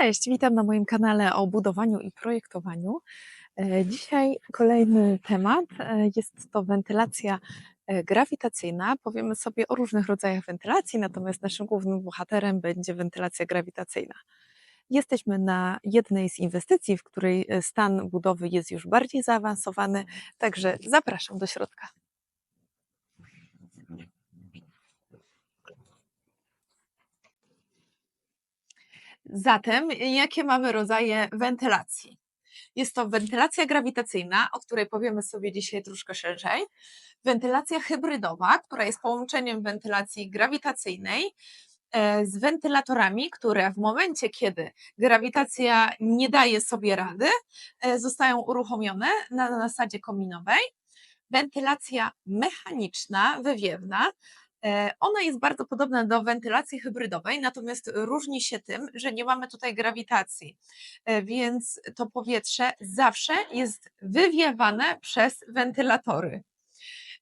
Cześć, witam na moim kanale o budowaniu i projektowaniu. E, Dzisiaj kolejny temat. e, Jest to wentylacja e, grawitacyjna. Powiemy sobie o różnych rodzajach wentylacji, natomiast naszym głównym bohaterem będzie wentylacja grawitacyjna. Jesteśmy na jednej z inwestycji, w której stan budowy jest już bardziej zaawansowany, także zapraszam do środka. Zatem, jakie mamy rodzaje wentylacji? Jest to wentylacja grawitacyjna, o której powiemy sobie dzisiaj troszkę szerzej, wentylacja hybrydowa, która jest połączeniem wentylacji grawitacyjnej e, z wentylatorami, które w momencie, kiedy grawitacja nie daje sobie rady, e, zostają uruchomione na zasadzie kominowej. Wentylacja mechaniczna, wywiewna, Ona jest bardzo podobna do wentylacji hybrydowej, natomiast różni się tym, że nie mamy tutaj grawitacji, E, więc to powietrze zawsze jest wywiewane przez wentylatory.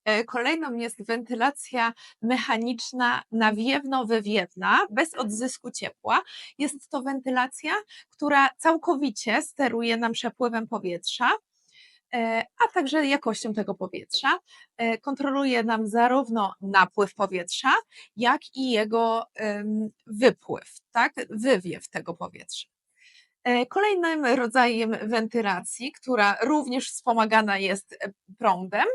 E, Kolejną jest wentylacja mechaniczna nawiewno-wywiewna, bez odzysku ciepła. Jest to wentylacja, która całkowicie steruje nam przepływem powietrza e, a także jakością tego powietrza. E, Kontroluje nam zarówno napływ powietrza, jak i jego wypływ, tak? wywiew tego powietrza. E, Kolejnym rodzajem wentylacji, która również wspomagana jest e, prądem,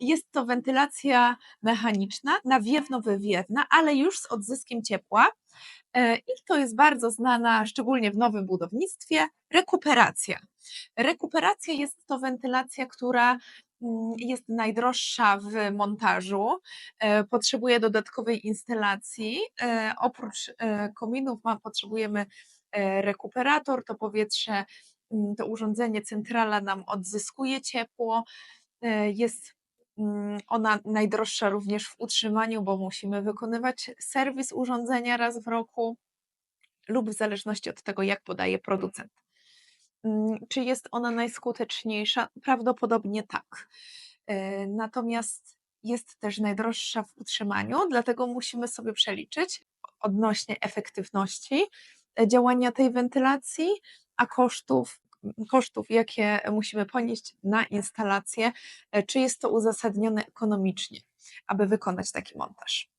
jest to wentylacja mechaniczna, nawiewno-wywiewna, ale już z odzyskiem ciepła. E, I to jest bardzo znana, szczególnie w nowym budownictwie, rekuperacja. Rekuperacja jest to wentylacja, która mm, jest najdroższa w montażu, potrzebuje dodatkowej instalacji. Oprócz kominów potrzebujemy rekuperator, to powietrze, mm, to urządzenie centrala nam odzyskuje ciepło. E, Jest mm, ona najdroższa również w utrzymaniu, bo musimy wykonywać serwis urządzenia raz w roku lub w zależności od tego, jak podaje producent. Mm, Czy jest ona najskuteczniejsza? Prawdopodobnie tak. E, Natomiast jest też najdroższa w utrzymaniu, dlatego musimy sobie przeliczyć odnośnie efektywności e, działania tej wentylacji, a kosztów, kosztów, jakie musimy ponieść na instalację, e, czy jest to uzasadnione ekonomicznie, aby wykonać taki montaż.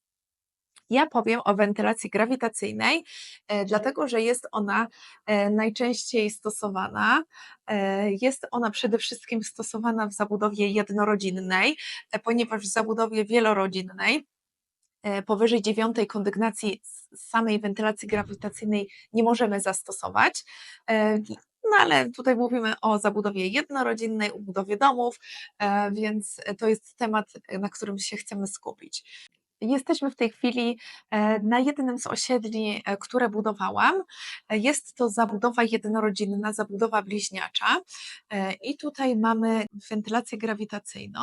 Ja powiem o wentylacji grawitacyjnej, e, dlatego że jest ona e, najczęściej stosowana. E, Jest ona przede wszystkim stosowana w zabudowie jednorodzinnej, e, ponieważ w zabudowie wielorodzinnej e, powyżej dziewiątej kondygnacji samej wentylacji grawitacyjnej nie możemy zastosować. E, No ale tutaj mówimy o zabudowie jednorodzinnej, o budowie domów, e, więc to jest temat, e, na którym się chcemy skupić. Jesteśmy w tej chwili e, na jednym z osiedli, e, które budowałam. E, Jest to zabudowa jednorodzinna, zabudowa bliźniacza e, i tutaj mamy wentylację grawitacyjną.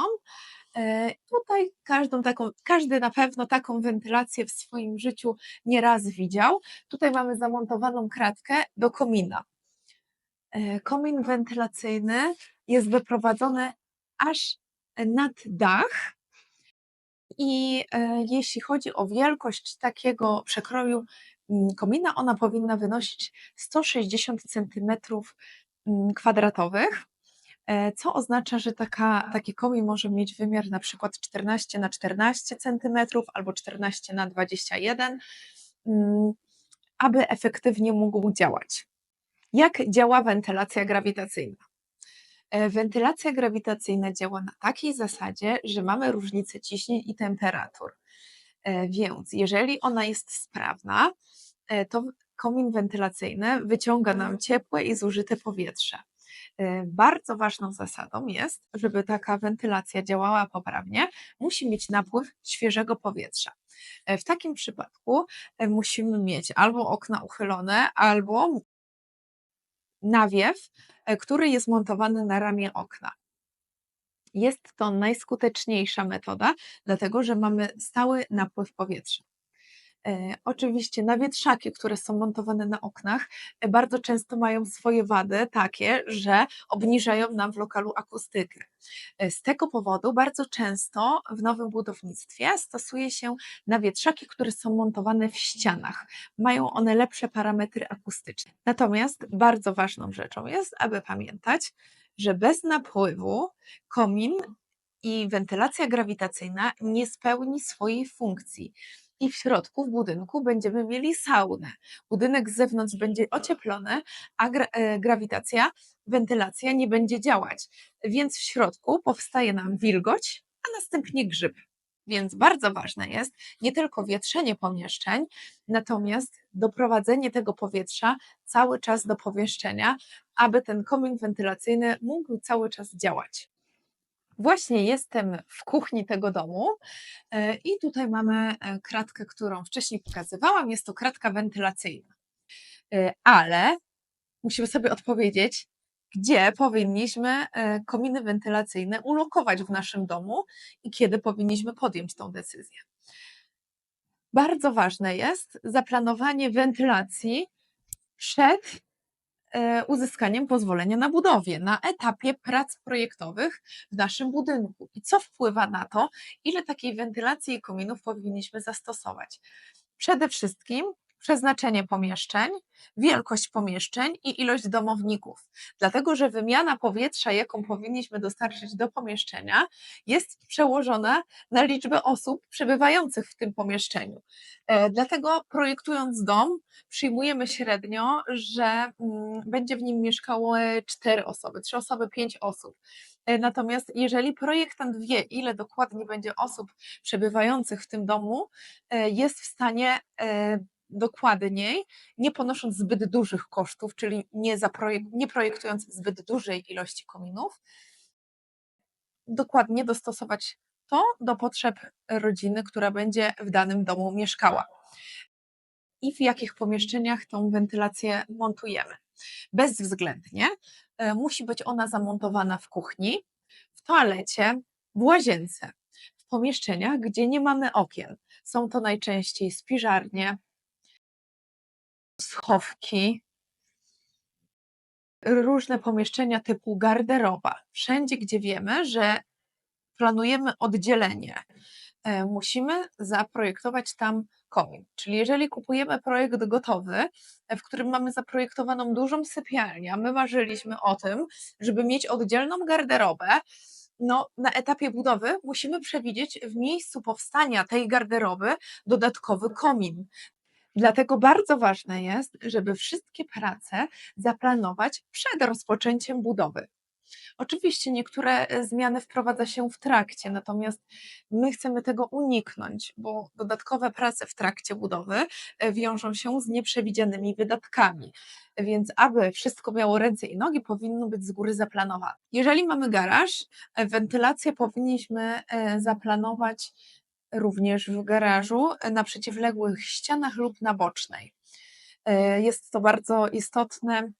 E, Tutaj każdą taką, każdy na pewno taką wentylację w swoim życiu nieraz widział. Tutaj mamy zamontowaną kratkę do komina. E, Komin wentylacyjny jest wyprowadzony aż nad dach. I e, jeśli chodzi o wielkość takiego przekroju mm, komina, ona powinna wynosić 160 cm kwadratowych, e, co oznacza, że taka, taki komin może mieć wymiar na przykład 14 na 14 cm albo 14 na 21, mm, aby efektywnie mógł działać. Jak działa wentylacja grawitacyjna? E, Wentylacja grawitacyjna działa na takiej zasadzie, że mamy różnicę ciśnień i temperatur. E, Więc jeżeli ona jest sprawna, e, to komin wentylacyjny wyciąga nam ciepłe i zużyte powietrze. E, Bardzo ważną zasadą jest, żeby taka wentylacja działała poprawnie, musi mieć napływ świeżego powietrza. E, W takim przypadku e, musimy mieć albo okna uchylone, albo nawiew, e, który jest montowany na ramię okna. Jest to najskuteczniejsza metoda, dlatego że mamy stały napływ powietrza. E, oczywiście nawietrzaki, które są montowane na oknach, e, bardzo często mają swoje wady takie, że obniżają nam w lokalu akustykę. E, z tego powodu bardzo często w nowym budownictwie stosuje się nawietrzaki, które są montowane w ścianach. Mają one lepsze parametry akustyczne. Natomiast bardzo ważną rzeczą jest, aby pamiętać, że bez napływu komin i wentylacja grawitacyjna nie spełni swojej funkcji. I w środku, w budynku, będziemy mieli saunę. Budynek z zewnątrz będzie ocieplony, a gra, e, grawitacja, wentylacja nie będzie działać. Więc w środku powstaje nam wilgoć, a następnie grzyb. Więc bardzo ważne jest nie tylko wietrzenie pomieszczeń, natomiast doprowadzenie tego powietrza cały czas do pomieszczenia, aby ten komin wentylacyjny mógł cały czas działać. Właśnie jestem w kuchni tego domu e, i tutaj mamy e, kratkę, którą wcześniej pokazywałam. Jest to kratka wentylacyjna. E, ale musimy sobie odpowiedzieć, gdzie powinniśmy kominy wentylacyjne ulokować w naszym domu i kiedy powinniśmy podjąć tą decyzję. Bardzo ważne jest zaplanowanie wentylacji przed uzyskaniem pozwolenia na budowie, na etapie prac projektowych w naszym budynku. I co wpływa na to, ile takiej wentylacji i kominów powinniśmy zastosować? Przede wszystkim przeznaczenie pomieszczeń, wielkość pomieszczeń i ilość domowników. Dlatego, że wymiana powietrza, jaką powinniśmy dostarczyć do pomieszczenia, jest przełożona na liczbę osób przebywających w tym pomieszczeniu. E, dlatego, projektując dom, przyjmujemy średnio, że mm, będzie w nim mieszkały cztery osoby, trzy osoby, pięć osób. E, natomiast jeżeli projektant wie, ile dokładnie będzie osób przebywających w tym domu, e, jest w stanie dokładniej, nie ponosząc zbyt dużych kosztów, czyli nie, zaprojek- nie projektując zbyt dużej ilości kominów, dokładnie dostosować to do potrzeb rodziny, która będzie w danym domu mieszkała. I w jakich pomieszczeniach tą wentylację montujemy. Bezwzględnie e, musi być ona zamontowana w kuchni, w toalecie, w łazience, w pomieszczeniach, gdzie nie mamy okien. Są to najczęściej spiżarnie, schowki, różne pomieszczenia typu garderoba. Wszędzie, gdzie wiemy, że planujemy oddzielenie, e, musimy zaprojektować tam komin. Czyli jeżeli kupujemy projekt gotowy, e, w którym mamy zaprojektowaną dużą sypialnię, a my marzyliśmy o tym, żeby mieć oddzielną garderobę, no, na etapie budowy musimy przewidzieć w miejscu powstania tej garderoby dodatkowy komin. Dlatego bardzo ważne jest, żeby wszystkie prace zaplanować przed rozpoczęciem budowy. Oczywiście niektóre e, zmiany wprowadza się w trakcie, natomiast my chcemy tego uniknąć, bo dodatkowe prace w trakcie budowy e, wiążą się z nieprzewidzianymi wydatkami. Więc aby wszystko miało ręce i nogi, powinno być z góry zaplanowane. Jeżeli mamy garaż, e, wentylację powinniśmy zaplanować również w garażu na przeciwległych ścianach lub na bocznej. E, jest to bardzo istotne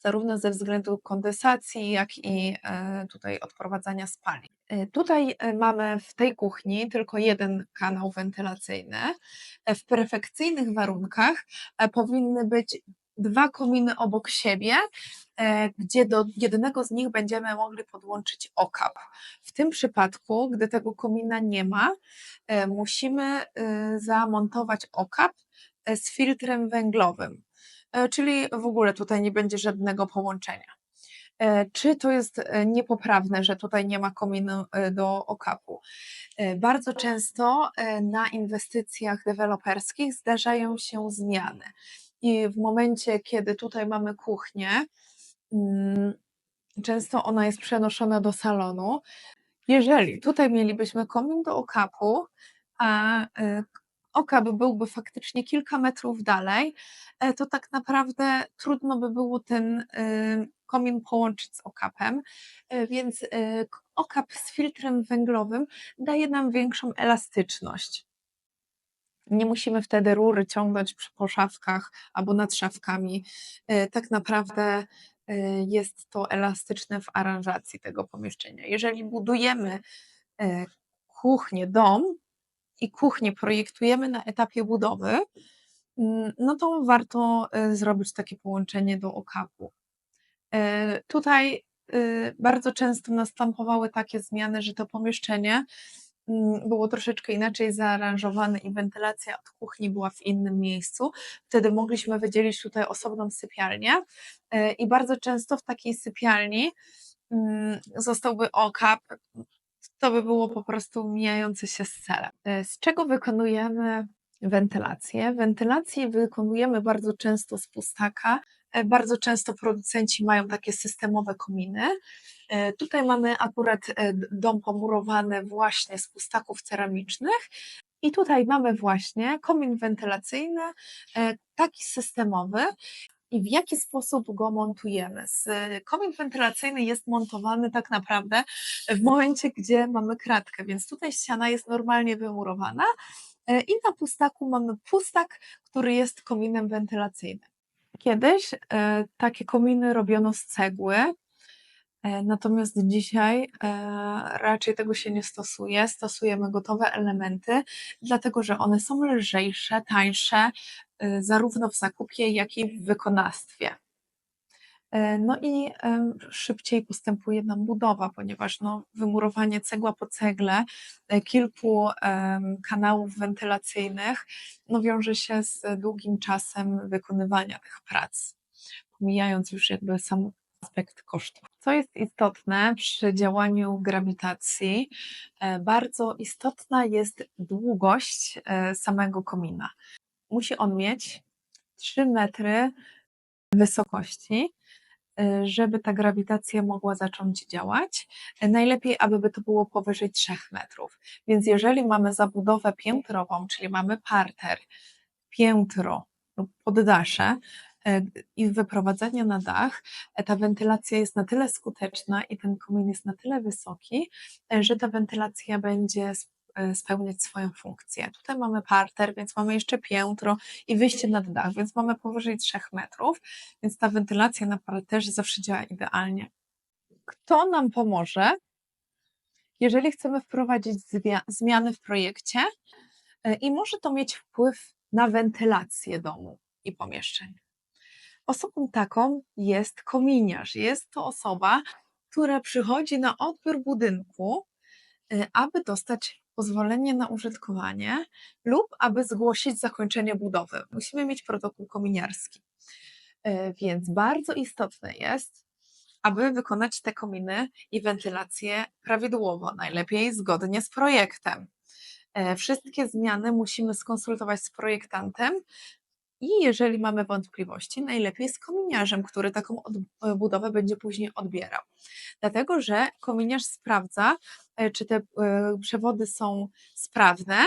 zarówno ze względu kondensacji, jak i e, tutaj odprowadzania spalin. E, tutaj mamy w tej kuchni tylko jeden kanał wentylacyjny. W perfekcyjnych warunkach powinny być dwa kominy obok siebie, e, gdzie do jednego z nich będziemy mogli podłączyć okap. W tym przypadku, gdy tego komina nie ma, e, musimy e, zamontować okap z filtrem węglowym, czyli w ogóle tutaj nie będzie żadnego połączenia. Czy to jest niepoprawne, że tutaj nie ma kominu do okapu? Bardzo często na inwestycjach deweloperskich zdarzają się zmiany. I w momencie, kiedy tutaj mamy kuchnię, mm, często ona jest przenoszona do salonu. Jeżeli tutaj mielibyśmy komin do okapu, a y, okap byłby faktycznie kilka metrów dalej, e, to tak naprawdę trudno by było ten y, komin połączyć z okapem, e, więc okap z filtrem węglowym daje nam większą elastyczność. Nie musimy wtedy rury ciągnąć po szafkach albo nad szafkami. E, tak naprawdę e, jest to elastyczne w aranżacji tego pomieszczenia. Jeżeli budujemy e, kuchnię, dom i kuchnię projektujemy na etapie budowy, mm, no to warto zrobić takie połączenie do okapu. Tutaj bardzo często następowały takie zmiany, że to pomieszczenie było troszeczkę inaczej zaaranżowane i wentylacja od kuchni była w innym miejscu. Wtedy mogliśmy wydzielić tutaj osobną sypialnię y, i bardzo często w takiej sypialni mm, zostałby okap, to by było po prostu mijające się z celem. Y, Z czego wykonujemy wentylację? Wentylację wykonujemy bardzo często z pustaka. E, Bardzo często producenci mają takie systemowe kominy. E, Tutaj mamy akurat e, dom pomurowany właśnie z pustaków ceramicznych. I tutaj mamy właśnie komin wentylacyjny, taki systemowy. I w jaki sposób go montujemy? Komin wentylacyjny jest montowany tak naprawdę w momencie, gdzie mamy kratkę, więc tutaj ściana jest normalnie wymurowana i na pustaku mamy pustak, który jest kominem wentylacyjnym. Kiedyś e, takie kominy robiono z cegły, e, natomiast dzisiaj e, raczej tego się nie stosuje. Stosujemy gotowe elementy, dlatego że one są lżejsze, tańsze, zarówno w zakupie, jak i w wykonawstwie. E, No i szybciej postępuje nam budowa, ponieważ no, wymurowanie cegła po cegle, e, kilku kanałów wentylacyjnych, no, wiąże się z długim czasem wykonywania tych prac, pomijając już jakby sam aspekt kosztów. Co jest istotne przy działaniu grawitacji, e, bardzo istotna jest długość samego komina. Musi on mieć 3 metry wysokości, żeby ta grawitacja mogła zacząć działać. Y, Najlepiej, aby by to było powyżej 3 metrów. Więc jeżeli mamy zabudowę piętrową, czyli mamy parter, piętro lub poddasze y, i wyprowadzenie na dach, y, ta wentylacja jest na tyle skuteczna i ten komin jest na tyle wysoki, y, że ta wentylacja będzie y, spełniać swoją funkcję. Tutaj mamy parter, więc mamy jeszcze piętro i wyjście nad dach, więc mamy powyżej 3 metrów, więc ta wentylacja na parterze zawsze działa idealnie. Kto nam pomoże, jeżeli chcemy wprowadzić zmiany w projekcie y, i może to mieć wpływ na wentylację domu i pomieszczeń? Osobą taką jest kominiarz. Jest to osoba, która przychodzi na odbiór budynku, y, aby dostać pozwolenie na użytkowanie lub aby zgłosić zakończenie budowy. Musimy mieć protokół kominiarski. Y, Więc bardzo istotne jest, aby wykonać te kominy i wentylację prawidłowo, najlepiej zgodnie z projektem. E, Wszystkie zmiany musimy skonsultować z projektantem i jeżeli mamy wątpliwości, najlepiej z kominiarzem, który taką e, budowę będzie później odbierał. Dlatego, że kominiarz sprawdza, e, czy te e, przewody są sprawne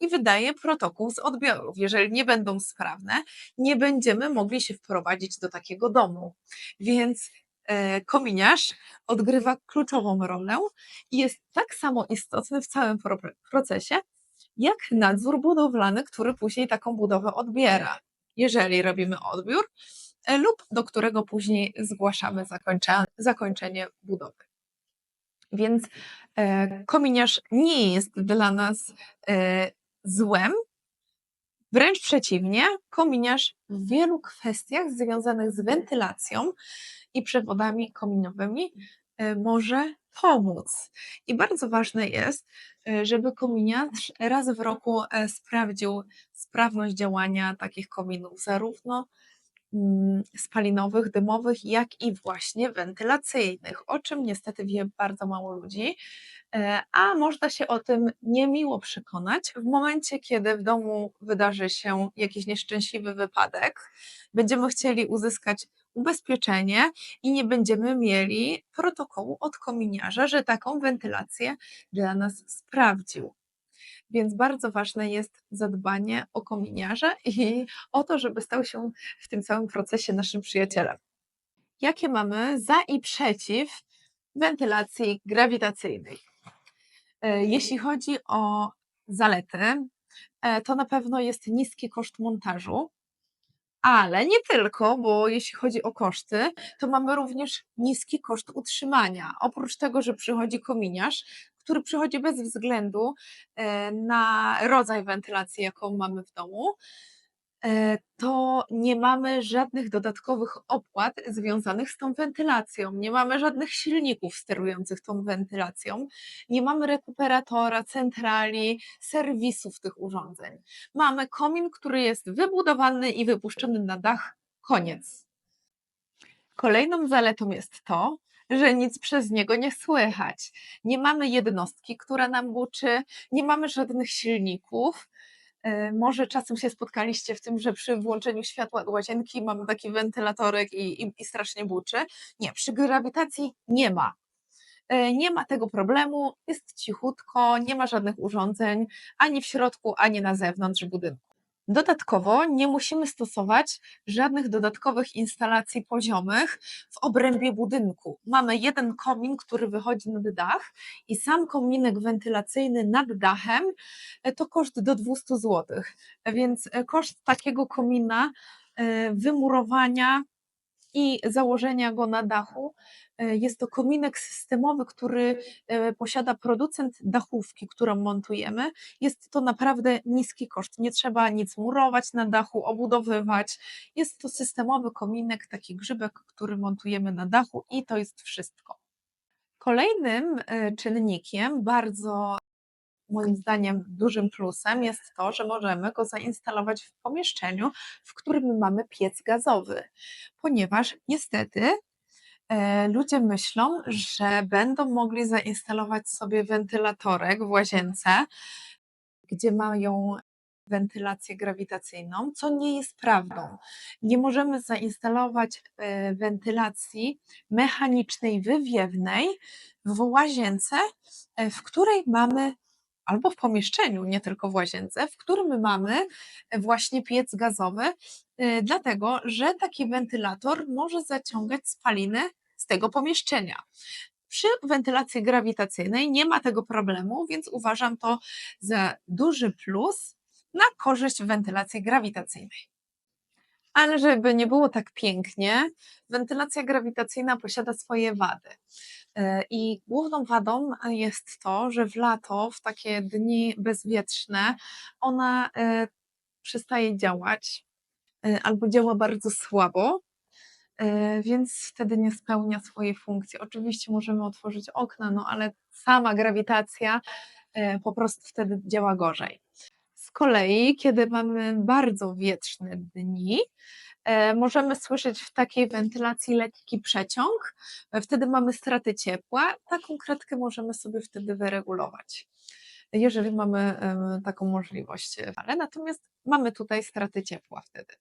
i wydaje protokół z odbiorów. Jeżeli nie będą sprawne, nie będziemy mogli się wprowadzić do takiego domu. Więc kominiarz odgrywa kluczową rolę i jest tak samo istotny w całym pro- procesie, jak nadzór budowlany, który później taką budowę odbiera jeżeli robimy odbiór, e, lub do którego później zgłaszamy zakończe, zakończenie budowy. Więc e, kominiarz nie jest dla nas e, złem, wręcz przeciwnie, kominiarz w wielu kwestiach związanych z wentylacją i przewodami kominowymi może pomóc. I bardzo ważne jest, e, żeby kominiarz raz w roku e, sprawdził sprawność działania takich kominów, zarówno mm, spalinowych, dymowych, jak i właśnie wentylacyjnych, o czym niestety wie bardzo mało ludzi, e, a można się o tym niemiło przekonać w momencie, kiedy w domu wydarzy się jakiś nieszczęśliwy wypadek, będziemy chcieli uzyskać ubezpieczenie i nie będziemy mieli protokołu od kominiarza, że taką wentylację dla nas sprawdził. Więc bardzo ważne jest zadbanie o kominiarza i o to, żeby stał się w tym całym procesie naszym przyjacielem. Jakie mamy za i przeciw wentylacji grawitacyjnej? E, Jeśli chodzi o zalety, e, to na pewno jest niski koszt montażu, ale nie tylko, bo jeśli chodzi o koszty, to mamy również niski koszt utrzymania. Oprócz tego, że przychodzi kominiarz, który przychodzi bez względu e, na rodzaj wentylacji, jaką mamy w domu, to nie mamy żadnych dodatkowych opłat związanych z tą wentylacją. Nie mamy żadnych silników sterujących tą wentylacją. Nie mamy rekuperatora, centrali, serwisów tych urządzeń. Mamy komin, który jest wybudowany i wypuszczony na dach. Koniec. Kolejną zaletą jest to, że nic przez niego nie słychać. Nie mamy jednostki, która nam buczy, nie mamy żadnych silników. E, Może czasem się spotkaliście w tym, że przy włączeniu światła do łazienki mamy taki wentylatorek i, i, i strasznie buczy. Nie, przy grawitacji nie ma. E, Nie ma tego problemu, jest cichutko, nie ma żadnych urządzeń ani w środku, ani na zewnątrz budynku. Dodatkowo nie musimy stosować żadnych dodatkowych instalacji poziomych w obrębie budynku. Mamy jeden komin, który wychodzi nad dach i sam kominek wentylacyjny nad dachem e, to koszt do 200 zł. Więc e, koszt takiego komina, e, wymurowania i założenia go na dachu e, jest to kominek systemowy, który e, posiada producent dachówki, którą montujemy. Jest to naprawdę niski koszt. Nie trzeba nic murować na dachu, obudowywać. Jest to systemowy kominek, taki grzybek, który montujemy na dachu i to jest wszystko. Kolejnym e, czynnikiem, bardzo moim zdaniem dużym plusem jest to, że możemy go zainstalować w pomieszczeniu, w którym mamy piec gazowy, ponieważ niestety e, ludzie myślą, że będą mogli zainstalować sobie wentylatorek w łazience, gdzie mają wentylację grawitacyjną, co nie jest prawdą. Nie możemy zainstalować e, wentylacji mechanicznej, wywiewnej w łazience, e, w której mamy albo w pomieszczeniu, nie tylko w łazience, w którym mamy właśnie piec gazowy, y, dlatego że taki wentylator może zaciągać spaliny z tego pomieszczenia. Przy wentylacji grawitacyjnej nie ma tego problemu, więc uważam to za duży plus na korzyść wentylacji grawitacyjnej. Ale żeby nie było tak pięknie, wentylacja grawitacyjna posiada swoje wady. E, I główną wadą jest to, że w lato, w takie dni bezwietrzne, ona e, przestaje działać e, albo działa bardzo słabo, e, więc wtedy nie spełnia swojej funkcji. Oczywiście możemy otworzyć okna, no ale sama grawitacja e, po prostu wtedy działa gorzej. Z kolei, kiedy mamy bardzo wietrzne dni, e, możemy słyszeć w takiej wentylacji lekki przeciąg, e, wtedy mamy straty ciepła. Taką kratkę możemy sobie wtedy wyregulować, jeżeli mamy taką możliwość. Ale natomiast mamy tutaj straty ciepła wtedy.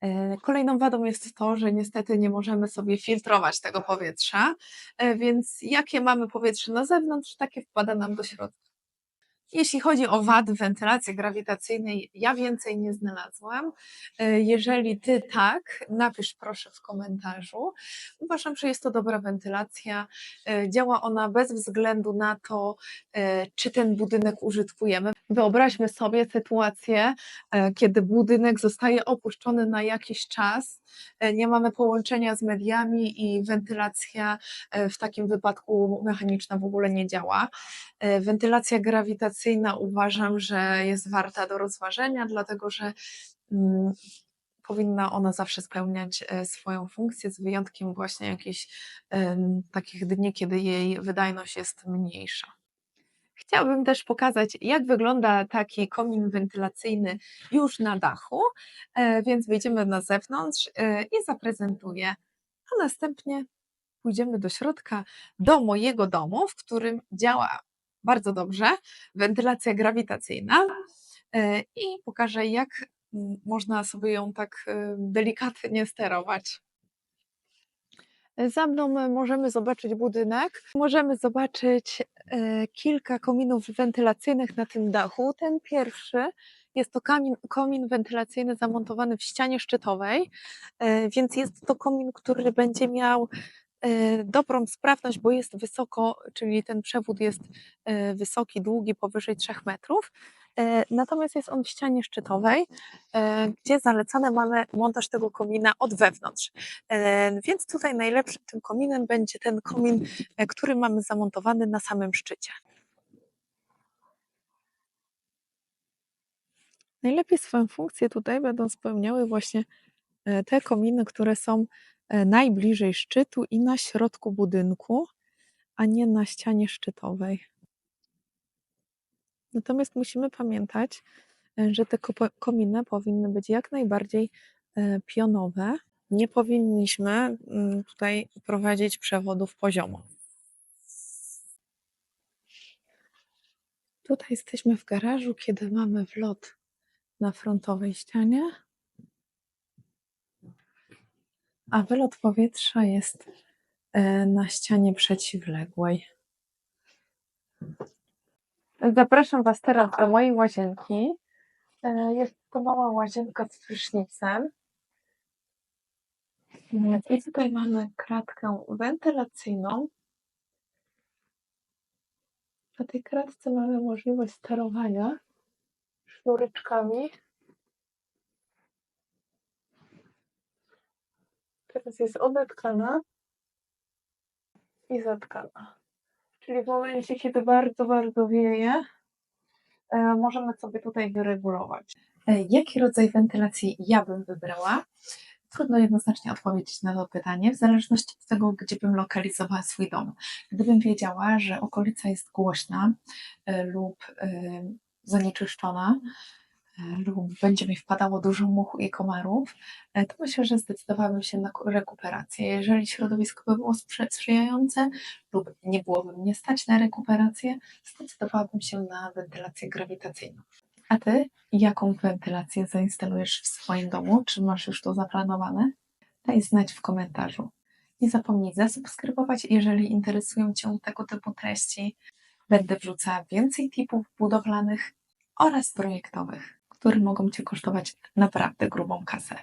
E, Kolejną wadą jest to, że niestety nie możemy sobie filtrować tego powietrza, e, więc jakie mamy powietrze na zewnątrz, takie wpada nam do środka. Jeśli chodzi o wady wentylacji grawitacyjnej, ja więcej nie znalazłam. E, Jeżeli ty tak, napisz proszę w komentarzu. Uważam, że jest to dobra wentylacja. E, Działa ona bez względu na to, e, czy ten budynek użytkujemy. Wyobraźmy sobie sytuację, kiedy budynek zostaje opuszczony na jakiś czas, nie mamy połączenia z mediami i wentylacja w takim wypadku mechaniczna w ogóle nie działa. Wentylacja grawitacyjna uważam, że jest warta do rozważenia, dlatego że mm, powinna ona zawsze spełniać e, swoją funkcję, z wyjątkiem właśnie jakichś takich dni, kiedy jej wydajność jest mniejsza. Chciałabym też pokazać, jak wygląda taki komin wentylacyjny już na dachu, e, więc wyjdziemy na zewnątrz e, i zaprezentuję, a następnie pójdziemy do środka, do mojego domu, w którym działa bardzo dobrze wentylacja grawitacyjna e, i pokażę, jak można sobie ją tak e, delikatnie sterować. Za mną e, możemy zobaczyć budynek. Możemy zobaczyć kilka kominów wentylacyjnych na tym dachu. Ten pierwszy jest to komin, komin wentylacyjny zamontowany w ścianie szczytowej, więc jest to komin, który będzie miał dobrą sprawność, bo jest wysoko, czyli ten przewód jest e, wysoki, długi, powyżej 3 metrów. E, Natomiast jest on w ścianie szczytowej, e, gdzie zalecane mamy montaż tego komina od wewnątrz. E, Więc tutaj najlepszym tym kominem będzie ten komin, e, który mamy zamontowany na samym szczycie. Najlepiej swoją funkcję tutaj będą spełniały właśnie e, te kominy, które są e, najbliżej szczytu i na środku budynku, a nie na ścianie szczytowej. Natomiast musimy pamiętać, e, że te kominy powinny być jak najbardziej e, pionowe. Nie powinniśmy mm, tutaj prowadzić przewodów poziomo. Tutaj jesteśmy w garażu, kiedy mamy wlot na frontowej ścianie, a wylot powietrza jest e, na ścianie przeciwległej. Zapraszam Was teraz do mojej łazienki. E, Jest to mała łazienka z prysznicem. I tutaj mamy kratkę wentylacyjną. Na tej kratce mamy możliwość sterowania sznureczkami. Teraz jest odetkana i zatkana. Czyli w momencie, kiedy bardzo, bardzo wieje, e, możemy sobie tutaj wyregulować. E, Jaki rodzaj wentylacji ja bym wybrała? Trudno jednoznacznie odpowiedzieć na to pytanie, w zależności od tego, gdzie bym lokalizowała swój dom. Gdybym wiedziała, że okolica jest głośna e, lub zanieczyszczona, lub będzie mi wpadało dużo muchu i komarów, e, to myślę, że zdecydowałabym się na ku- rekuperację. Jeżeli środowisko by było sprzyjające lub nie byłoby mnie stać na rekuperację, zdecydowałabym się na wentylację grawitacyjną. A ty jaką wentylację zainstalujesz w swoim domu? Czy masz już to zaplanowane? Daj znać w komentarzu. Nie zapomnij zasubskrybować, jeżeli interesują Cię tego typu treści. Będę wrzucała więcej tipów budowlanych oraz projektowych, które mogą Cię kosztować naprawdę grubą kasę.